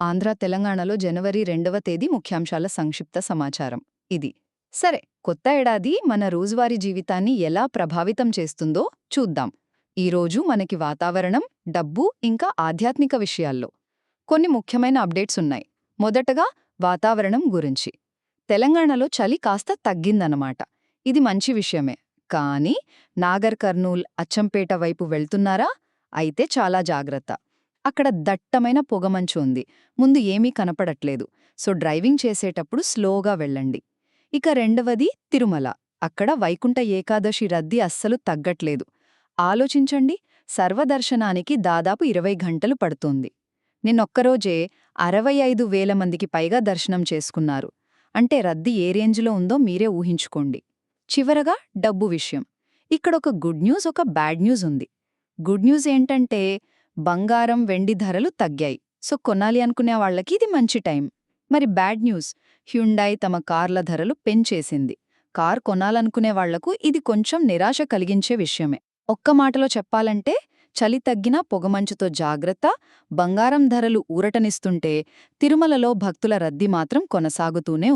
ఆంధ్ర తెలంగాణలో జనవరి రెండవ తేదీ ముఖ్యాంశాల సంక్షిప్త సమాచారం. ఇది. సరే కొత్త ఏడాది మన రోజువారీ జీవితాన్ని ఎలా ప్రభావితం చేస్తుందో చూద్దాం. ఈరోజు మనకి వాతావరణం డబ్బు ఇంకా ఆధ్యాత్మిక విషయాల్లో. కొన్ని ముఖ్యమైన అప్డేట్స్ ఉన్నాయి. మొదటగా వాతావరణం గురించి. తెలంగాణలో చలి కాస్త తగ్గిందన్నమాట. ఇది మంచి విషయమే. కానీ నాగర్ కర్నూల్ అచ్చంపేట వైపు వెళ్తున్నారా? అయితే చాలా జాగ్రత్త. అక్కడ దట్టమైన పొగమంచు ఉంది. ముందు ఏమీ కనపడట్లేదు. సో డ్రైవింగ్ చేసేటప్పుడు స్లోగా వెళ్ళండి. ఇక రెండవది తిరుమల. అక్కడ వైకుంఠ ఏకాదశి రద్దీ అస్సలు తగ్గట్లేదు. ఆలోచించండి సర్వదర్శనానికి దాదాపు ఇరవై గంటలు పడుతోంది. నిన్నొక్కరోజే అరవై ఐదు వేల మందికి పైగా దర్శనం చేసుకున్నారు. అంటే రద్దీ ఏ రేంజ్లో ఉందో మీరే ఊహించుకోండి. చివరగా డబ్బు విషయం. ఇక్కడొక గుడ్ న్యూస్ ఒక బ్యాడ్ న్యూస్ ఉంది. గుడ్ న్యూస్ ఏంటంటే బంగారం వెండి ధరలు తగ్గాయి. సో కొనాలి అనుకునే వాళ్ళకి ఇది మంచి టైం. మరి బ్యాడ్ న్యూస్. హ్యుండాయ్ తమ కార్ల ధరలు పెంచేసింది. కార్ కొనాలనుకునే వాళ్ళకు ఇది కొంచెం నిరాశ కలిగించే విషయమే. ఒక్క మాటలో చెప్పాలంటే చలి తగ్గినా పొగమంచుతో జాగ్రత్త బంగారం ధరలు ఊరటనిస్తుంటే తిరుమలలో భక్తుల రద్దీ మాత్రం కొనసాగుతూనే